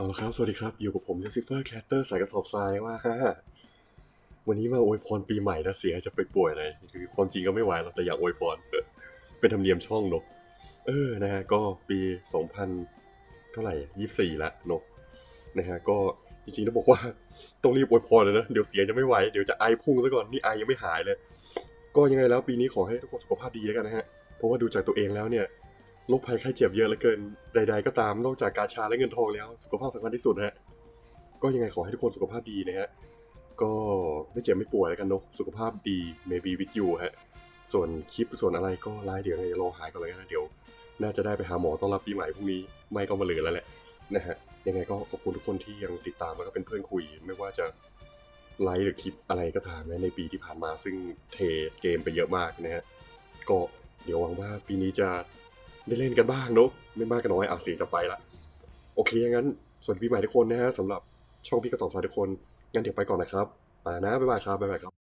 เอาละครับ สวัสดีครับ อยู่กับผมซิเฟอร์แคตเตอร์สายกระสอบทรายว่าฮ่า วันนี้มาอวยพรปีใหม่นะเสียจะไปป่วยหน่อยคือความจริงก็ไม่ไหวหรอกแต่อยากอวยพรเป็นธรรมเนียมช่องเนอะเออนะฮะก็ปี 2000 เท่าไหร่ยี่สี่ละเนอะนะฮะก็จริงๆต้องบอกว่าต้องรีบอวยพรเลยนะ เดี๋ยวเสียจะไม่ไหว เดี๋ยวจะไอพุ่งซะก่อน นี่ไอยังไม่หายเลย ก็ยังไงแล้วปีนี้ขอให้ทุกคนสุขภาพดีแล้วกันนะฮะ เพราะว่าดูจากตัวเองแล้วเนี่ย โรคภัยไข้เจ็บเยอะเหลือเกินใด ๆ ก็ตามนอกจากกาชาและเงินทองแล้ว สุขภาพสำคัญที่สุดฮะก็ยังไงขอให้ทุกคนสุขภาพดีนะฮะก็ไม่เจ็บไม่ป่วยแล้วกันเนอะสุขภาพดี maybe with you ฮะส่วนคลิปส่วนอะไรก็ไลฟ์เดี๋ยวไงรอหายก่อนเลยนะเดี๋ยว น่าจะได้ไปหาหมอต้อนรับปีใหม่พรุ่งนี้ไม่ก็มาเหลือแล้วแหละนะฮะยังไงก็ขอบคุณทุกคนที่ยังติดตามแล้วก็เป็นเพื่อนคุย ไม่ว่าจะไลฟ์หรือคลิปอะไรก็ตามนะในปีที่ผ่านมาซึ่งเทเกมไปเยอะมากนะฮะก็เดี๋ยวหวังว่าปีนี้จะ ได้เล่นกันบ้างเนอะไม่มากก็น้อยอะเสียงจะไปละโอเคงั้นสวัสดีปีใหม่ทุกคนนะฮะสำหรับช่องพี่กระสอบสายทุกคนงั้นเดี๋ยวไปก่อนนะครับไปนะบ๊ายบายครับบ๊ายบายครับ